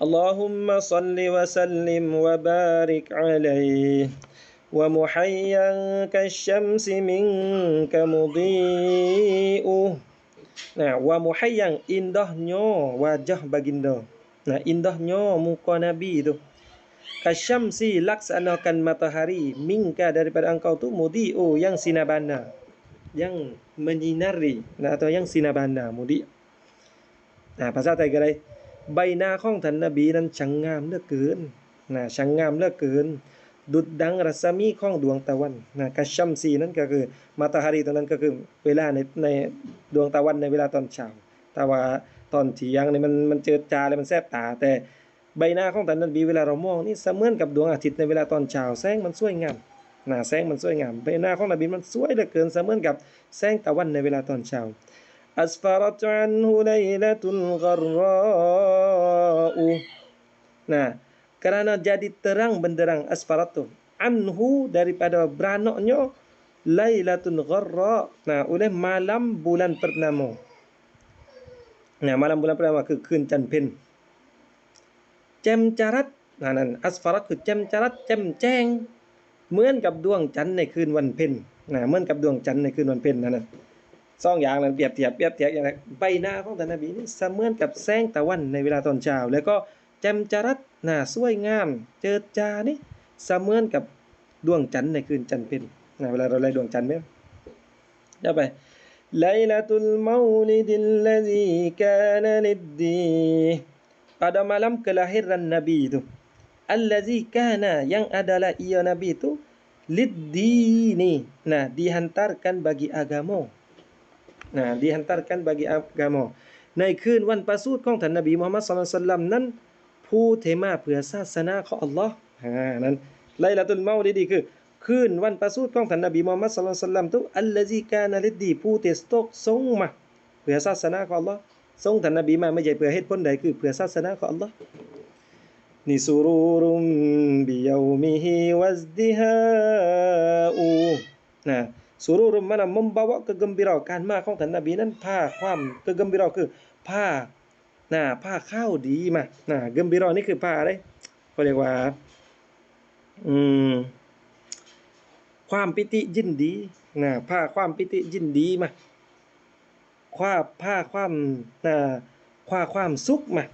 اللهم صل وسلم وبارك عليه ومحيا كالشمس منك مضيء Nah, wa muhayyang indahnya wajah baginda. Nah, indahnya muka Nabi tu. Kasyamsi laksanakan matahari mingka daripada engkau tu mudi oh yang sinabana. Yang menyinari nah, atau yang sinabana mudi. Nah, pasal tak gerai. ใบหน้าของท่านนบีนั้นช่างงามเหลือเกินนะช่างงามเหลือเกิน ดุดดังรัศมีของดวงตะวันนะกัชชัมซีนั่นก็คือ มาตาฮารีตรงนั้นก็คือเวลาในในดวงตะวันในเวลาตอนเช้าแต่ว่าตอนเที่ยงนี่มันมันเจิดจาเลยมันแสบตา แต่ใบหน้าของท่านนบีเวลาเรามองนี่เสมือนกับดวงอาทิตย์ในเวลาตอนเช้าแสงมันสวยงามนะแสงมันสวยงามใบหน้าของนบีมันสวยเหลือเกินเสมือนกับแสงตะวันในเวลาตอนเช้า Asfarat anhu laylatul gharra'u. Nah, kerana jadi terang benderang asfarat tu. Anhu daripada beranaknya Lailatun Gharra. Nah, oleh malam bulan pertama. Nah, malam bulan pertama ke kencan pin. Cemcarat. Nah, nan asfarat ke cemcarat, cemceng. Mungkin duang can pin. Nah, mungkin duang can ในคืนวันเพ็ญ. Nah. Nah. สองอย่างนั้นเปรียบเทียบเปรียบเทียบอย่างไรใบหน้าของท่านนบีนี่เสมือนกับแสงตะวันในเวลาตอนเช้า แล้วก็แจ่มจรัสน่าสวยงาม เจิดจานี่เสมือนกับดวงจันทร์ในคืนจันทร์เพ็ญนะเวลาเราไล่ดวงจันทร์ไหมเดี๋ยวไป ليلة المولد الذي كان للدي pada malam kelahiran Nabi itu allazi kana yang adalah ia Nabi itu liddini nah dihantarkan bagi agama นะ dihantarkan bagi agama ในคืนวันประสูติของท่านนบีมุฮัมมัดศ็อลลัลลอฮุอะลัยฮิวะซัลลัมนั้น ผู้เทมาเพื่อศาสนาของอัลลอฮ์นั้นไลลาตุลเมาดีคือคืนวันประสูติของท่านนบีมุฮัมมัดศ็อลลัลลอฮุอะลัยฮิวะซัลลัมตุอัลลซีกานะลิดีผู้ที่ตกทรงมาเพื่อศาสนาของอัลลอฮ์ทรงท่านนบีมาไม่ใช่เพื่อเหตุผลใดคือเพื่อศาสนาของอัลลอฮ์นี่สุรูรุมบิยามิฮิวัซดิฮาอูนะ สุรุรุมมะน membawa วะกะกัมบิราการมาของท่านนบีนั้นผ้าความกะกัมบิราคือผ้าหน่าผ้าข้าวดีมาหน่ากัมบิรานี่คือผ้าอะไรเขาเรียกว่าอืมความปิติยินดีน่าผ้าความปิติยินดีมาคว้าผ้าความนะคว้าความสุขมา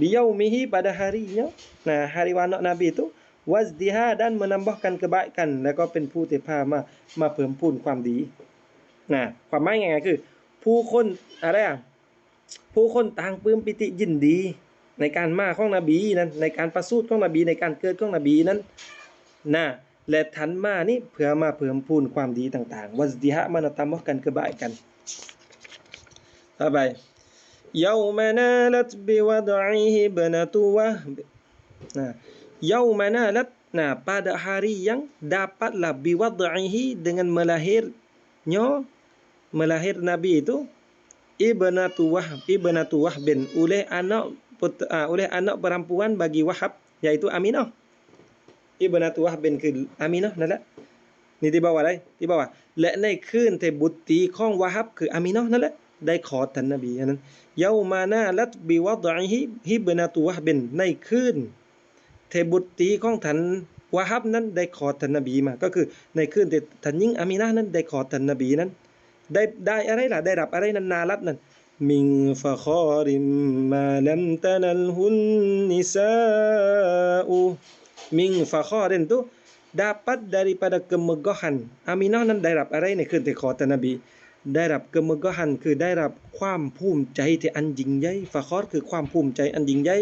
บิเยามิฮิบาดฮารีเนาะน่าฮาริวานนาะนบีตุ pada harinya nah hari anak nabi itu wazdiha dan menambahkan kebaikan แล้วก็เป็นผู้ที่พามามาเพิ่มพูนความดีนะความหมายง่ายๆคือ ผู้คนอะไรอ่ะผู้คนต่างปลื้มปิติยินดี ในการมาของนบีนั้นในการประสูติของนบีในการเกิดของนบีนั้นนะและทันมานี่เพื่อมาเพิ่มพูนความดีต่างๆวัซดิฮะมันตามกันกระบายกันต่อไป يوم نالت بوضعه ابنة وهب นะ yauma nalat nah pada hari yang dapatlah biwad'ihi dengan melahirnya melahir nabi itu ibnatu wahb ibnatu wahbin oleh anak put, uh, oleh anak perempuan bagi wahab yaitu aminah ibnatu wahbin คือ aminah นั่นแหละนี่ที่บอกว่าอะไรที่บอกว่าและในคืนที่บุตรีของวะฮับคืออามินะนั่นแหละได้ขอท่านนบีนั้นเยามานาลัตบิวะดอิฮิฮิบนาตุวะบินในคืน ทบุตรีของท่านวาฮับนั้นได้ขอท่านนบีมา ก็คือในคืนที่ท่านยิ่งอามีนานั้นได้ขอท่านนบีนั้น ได้ได้อะไรล่ะได้รับอะไรนั้นนาลัดนั้นมิงฟะคอริมมาลัมตะนัลฮุนนิซาอูมิงฟะคอรินตุ dapat daripada kemegahan อามีนานั้นได้รับอะไรในคืนที่ขอท่านนบีได้รับ kemegahan คือได้รับความภูมิใจที่อันยิ่งใหญ่ฟะคอรคือความภูมิใจอันยิ่งใหญ่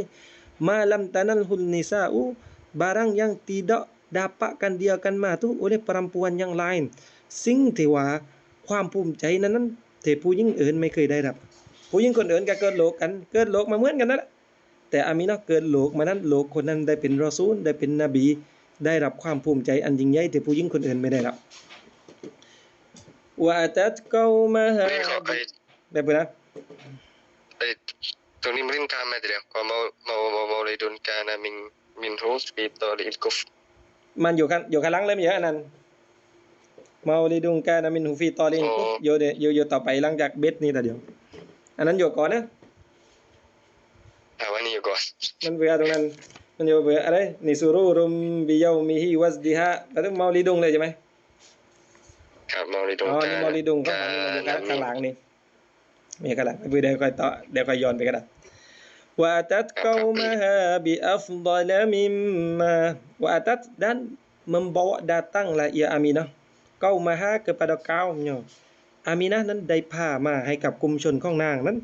malam tanalhul nisa'u barang yang tidak dapatkan dia akan ma tu oleh perempuan yang lain สิ่งที่ว่าความภูมิใจนั้นนั้นที่ผู้หญิงอื่นไม่เคยได้รับ ผู้หญิงคนอื่นก็เกิดโลกกัน เกิดโลกมาเหมือนกันนั่นแหละแต่อามีนะเกิดโลกมานั้นโลกคนนั้นได้เป็นรอซูลได้เป็นนบี ได้รับความภูมิใจอันยิ่งใหญ่ที่ผู้หญิงคนอื่นไม่ได้รับว่าตัดเกามาฮานี่ขอไปแบบนั้น ไอ้ตรงนี้มันเล่นการมาเดียวก็มามามามาเลยโดนการมินมินโฮสปีตอริลกุฟมันอยู่ข้างอยู่ข้างหลังเลยไม่เยอะอันนั้นเมาลิดุงกานามินฮูฟีตอลินปุ๊บโยเดโยโยต่อไปหลังจากเบสนี่แต่เดียว อันนั้นอยู่ก่อนนะอ Apa ni juga? มันเบื่อตรงนั้น มันจะเบื่ออะไรนี่สุรูรุมบิยามิฮิวัสดิฮะแล้วต้องเมาลีดุงเลยใช่ไหม Kak mau อ๋อนี่เมาลีดุงข้างหลังนี่มันจะข้างหลังนี่มีข้างหลังเดี๋ยวค่อยต่อเดี๋ยวค่อยย้อนไปก็ได้ วาตัดกอมฮาบิอัฟดลมิมมาวาตัด dan membawa datanglah ia Aminah kau maha kepada kaumnya Aminah นั้นได้พามาให้กับกลุ่มชนของนางนั้น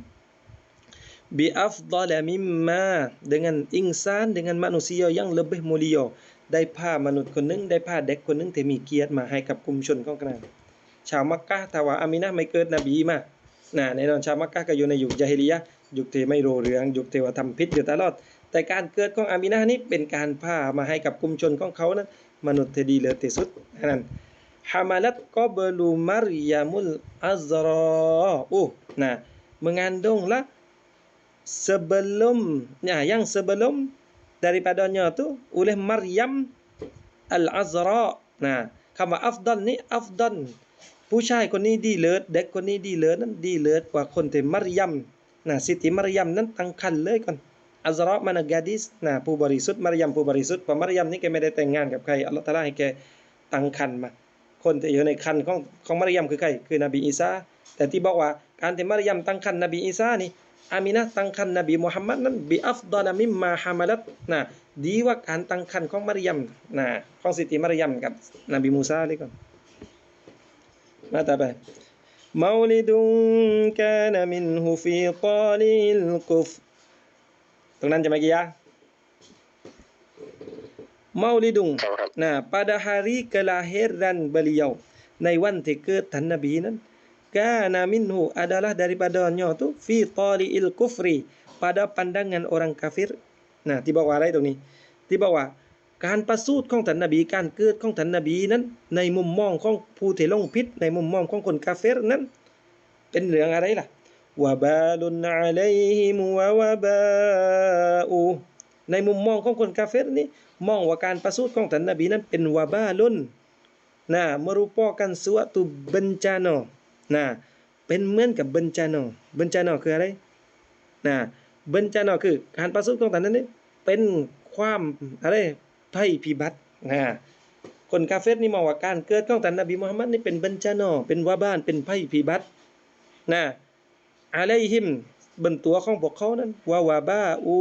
bi afdal mimma dengan insan dengan manusia yang lebih mulia ได้พามนุษย์คนหนึง ได้พาเด็กคนหนึงที่มีเกียรติมาให้กับกลุ่มชนของนางชาวมักกะห์ถ้าว่าอามินะห์ไม่เกิดนบีมาน่ะแน่นอนชาวมักกะห์ก็อยู่ในยุคญะฮิลียะห์ ยุคที่ไม่รู้เรื่องยุคที่ว่าทำผิดอยู่ตลอด แต่การเกิดของอามินะห์นี้เป็นการพามาให้กับกลุ่มชนของเขานั้นมนุษย์ที่ดีเลิศที่สุดอันนั้น hamalat qablu maryamul azra oh nah mengandunglah sebelum ya yang sebelum daripadanya tu oleh Maryam al-Azra nah คำว่า afdal นี่ afdal ผู้ชายคนนี้ดีเลิศเด็กคนนี้ดีเลิศนั้นดีเลิศกว่าคนที่มัรยัม นะสิติมัรยมนั้นตั้งครรภ์เลยก่อนอัซราะห์มันกาดิสนะผู้บริสุทธิ์มัรยมผู้บริสุทธิ์เพราะมัรยมนี่แกไม่ได้แต่งงานกับใครอัลลอฮฺตะลาให้แกตั้งครรภ์มาคนที่อยู่ในครรภ์ของของมัรยมคือใครคือนบีอีสาแต่ที่บอกว่าการที่มัรยมตั้งครรภ์นบีอีสานี่อามินะตั้งครรภ์นบีมุฮัมมัดนั้นบิอัฟดอลมิมมาฮามัลัตนะดีว่าการตั้งครรภ์ของมัรยมนะของสิติมัรยมกับนบีมูซาเลยก่อนมาต่อไป مولد كان منه في طال الكفر Tengah jam lagi ya. Maulidung. Nah, pada hari kelahiran beliau. Naiwan tika tan Nabi nan. Kana minhu adalah daripadanya tu. Fi tali'il kufri. Pada pandangan orang kafir. Nah, tiba wala itu ni. Tiba wala. การประสูติของท่านนบีการเกิดของท่านนบีนั้น ในมุมมองของผู้ที่ลงผิดในมุมมองของคนกาเฟรนั้น เป็นเรื่องอะไรล่ะวะบาลุนอะลัยฮิมวะวะบาอูในมุมมองของคนกาเฟรนี้มองว่าการประสูติของท่านนบีนั้นเป็นวะบาลุนนะ merupakan suatu bencana นะเป็นเหมือนกับ bencana bencana คืออะไรนะ bencana คือการประสูติของท่านนั้นนี่เป็นความอะไร ภัยพิบัตินะคนกาเฟรนี่มองว่าการเกิดของท่านนบีมุฮัมมัดนี่เป็น bencana เป็นวาบ้านเป็นภัยพิบัตินะอะลัยฮิมบนตัวของพวกเขานั้นวาวาบ้าอู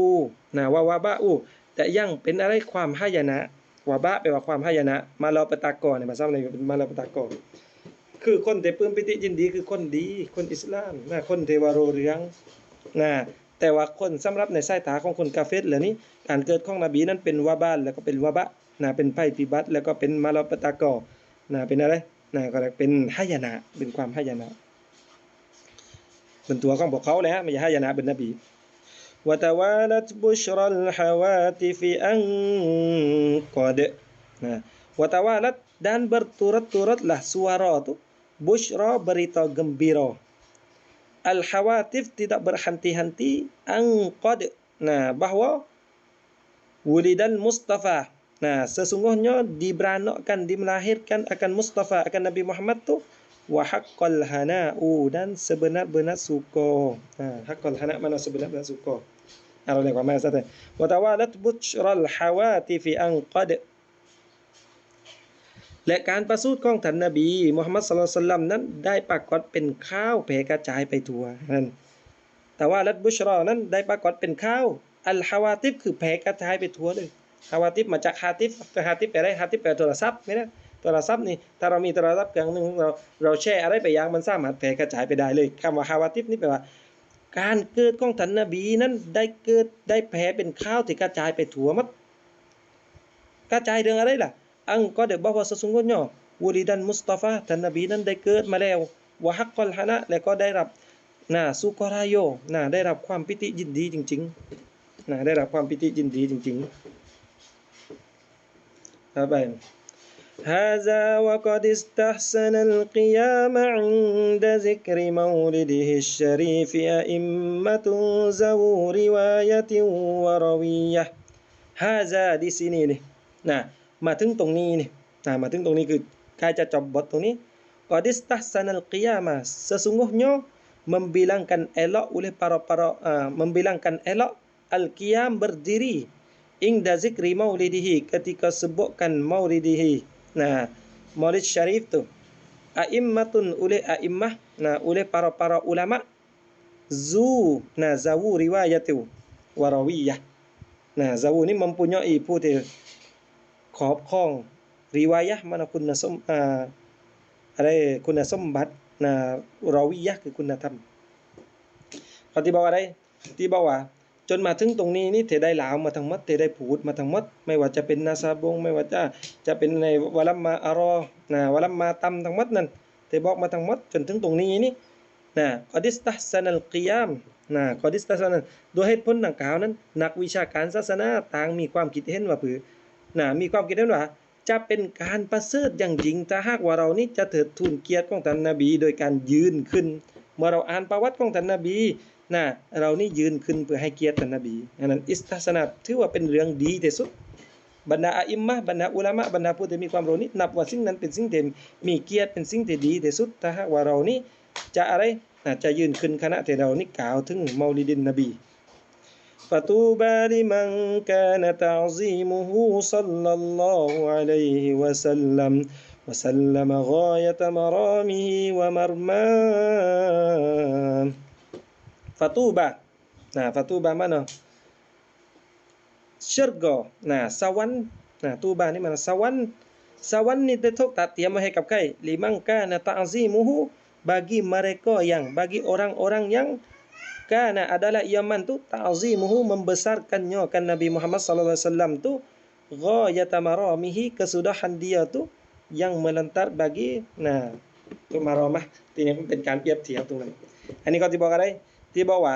นะวาวาบ้าอูแต่ยังเป็นอะไรความหายนะวาบะแปลว่าความหายนะ มาลอปตากอในภาษาในเป็นมาลอปตากอคือคนที่ปลื้มปิติยินดีคือคนดี คนอิสลามนะคนเทวาโรเรืองนะ แต่ว่าคนสำหรับในสายตาของคนกาเฟรเหล่านี้ การเกิดของนบีนั้นเป็นวาบานแล้วก็เป็นวาบะนะเป็นภัยพิบัติ แล้วก็เป็นมาลอปะตากอนะเป็นอะไรนะก็เป็นหายนะเป็นความหายนะ เป็นตัวของพวกเขาแหละไม่ใช่ให้ยานะเป็นนบี وتوالت بشرى الحواتف أن قد nah وتوالت dan berturut-turutlah suara tu busyra berita gembira al hawatif tidak berhenti-henti an qad nah bahawa wulidal mustafa nah sesungguhnya diberanakkan dimelahirkan akan mustafa akan nabi Muhammad tu wa haqqal hana'u dan sebenar-benar suka. Ha, haqqal hana' mana sebenar-benar suka. Lihat mana satu. Wa tawalat bushral hawati fi an qad และการประสูติของท่านนบีมุฮัมมัดศ็อลลัลลอฮุอะลัยฮิวะซัลลัมนั้นได้ปรากฏเป็นข้าวแผ่กระจายไปทั่วนั่นแต่ว่าลัดบุชรอนั้นได้ปรากฏเป็นข้าวอัลฮาวาติฟคือแผ่กระจายไปทั่วเลยฮาวาติฟมาจากฮาติฟฮาติฟแปลอะไรฮาติฟแปลโทรศัพท์ไม่ได้โทรศัพท์นี่ถ้าเรามีโทรศัพท์เครื่องหนึ่งเราเราแชร์อะไรไปยางมันสามารถแผ่กระจายไปได้เลยคำว่าฮาวาติฟนี่แปลว่า การเกิดของท่านนบีนั้นได้เกิดได้แผ่เป็นข้าวที่กระจายไปทั่วมัดกระจายเรื่องอะไรล่ะ อังก็เดี๋ยวบอกว่าสสุงวนย่อวูลิดันมุสตาฟาท่านนบีนั้นได้เกิดมาแล้ววะฮักกอลฮานะและก็ได้รับน่าสุกรายโยน่าได้รับความปิติยินดีจริงๆน่าได้รับความปิติยินดีจริงๆครับไป هذا وقد استحسن القيام عند ذكر مولده الشريف أئمة ذو رواية وروية هذا di sini nih nah มาถึงตรงนี้นี่nah มาถึงตรงนี้คือใกล้จะจบบทตรงนี้ qad istahsana al-qiyamah sesungguhnya membilangkan elok oleh para para uh, membilangkan elok al-qiyam berdiri ingda zikri maulidihi ketika sebutkan maulidihi nah maulid syarif tu a'immatun oleh a'immah nah oleh para-para ulama zu nah zawu riwayat tu warawiyah nah zawu ni mempunyai ผู้ ที่ครอบครองริวายะมันคุณสมอ่าอะไรคุณสมบัตินะราวิยะคือคุณธรรมเขาที่บอกว่าอะไรที่บอกว่า จนมาถึงตรงนี้นี่เธอได้ลาวมาทั้งหมดเธอได้พูดมาทั้งหมดไม่ว่าจะเป็นนาซาบง ไม่ว่าจะจะเป็นในวลัมมาอารอนะวลัมมาตัมทั้งหมดนั่นเธอบอกมาทั้งหมดจนถึงตรงนี้นี่นะกอดิสตัฮซันัลกิยามนะกอดิสตัฮซันันโดยเหตุผลดังกล่าวนั้น นักวิชาการศาสนาต่างมีความคิดเห็นว่าผือ นะมีความคิดเห็นว่า จะเป็นการประเสริฐอย่างยิ่งถ้าหากว่าเรานี่จะเถิดทูนเกียรติของท่านนบี โดยการยืนขึ้น เมื่อเราอ่านประวัติของท่านนบีนะเรานี่ยืนขึ้นเพื่อให้เกียรติท่านนบีอันนั้นอิสตัสนาถือว่าเป็นเรื่องดีที่สุดบรรดาอิมมะบรรดาอุลามะบรรดาผู้ที่มีความรู้นี่นับว่าสิ่งนั้นเป็นสิ่งที่มีเกียรติเป็นสิ่งที่ดีที่สุดถ้าหากว่าเรานี่จะอะไรนะจะยืนขึ้นคณะที่เรานี่กล่าวถึงเมาลิดินนบี فطوبى لمن كان تعظيمه صلى الله عليه وسلم وسلم غاية مرامه ومرماه فطوبى nah sawan nah tuba ni mana sawan sawan ni tetuk tak tiam hai kap kai limang kana ta'zimuhu bagi mereka yang bagi orang-orang yang kana adalah iaman tu ta'zimuhu membesarkannya kan Nabi Muhammad sallallahu alaihi wasallam tu ghayata maramihi kesudahan dia tu yang melentar bagi nah tu maramah ทีนี้มันเป็นการเปรียบเทียบตรงนั้น อันนี้ก็ที่บอกอะไร ที่บอกว่า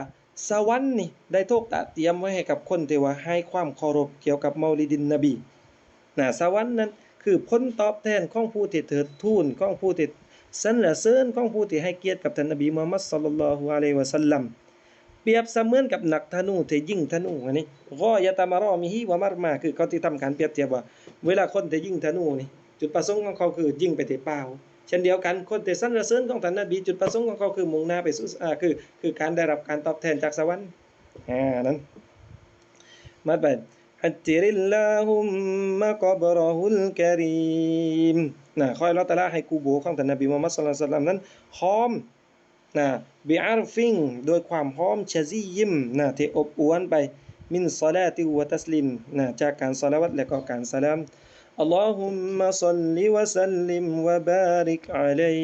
สวรรค์นี่ได้โทกตะเตรียมไว้ให้กับคนที่ว่าให้ความเคารพเกี่ยวกับเมาลิดินนบีนะสวรรค์นั้นคือผลตอบแทนของผู้ที่เถิดทูนของผู้ที่สรรเสริญของผู้ที่ให้เกียรติกับท่านนบีมุฮัมมัดศ็อลลัลลอฮุอะลัยฮิวะซัลลัม เปรียบเสมือนกับหนักธนูที่ยิงธนูอันนี้กอยะตามารอมิฮิวะมารมาคือเขาที่ทำการเปรียบเทียบว่า เวลาคนที่ยิงธนูนี่จุดประสงค์ของเขาคือยิ่งไปที่เป้าเช่นเดียวกันคนที่สรรเสริญของท่านนบีจุดประสงค์ของเขาคือมุ่งหน้าไปสู่อ่าคือคือการได้รับการตอบแทนจากสวรรค์อ่านั้นมาไปอัจิริลลาฮุมมะกอบรอฮุลกะรีมนะขอให้เราตะลาให้กูโบของท่านนบีมุฮัมมัดศ็อลลัลลอฮุอะลัยฮิวะซัลลัมนั้นหอม นะบิอาร์ฟิงโดยความหอมชะซียิมนะที่อบอวนไปมินซอลาติวะตัสลิมนะจากการซาลาวัตและก็การสลามอัลลอฮุมมะซัลลิวะซัลลิมวะบาริกอะลัย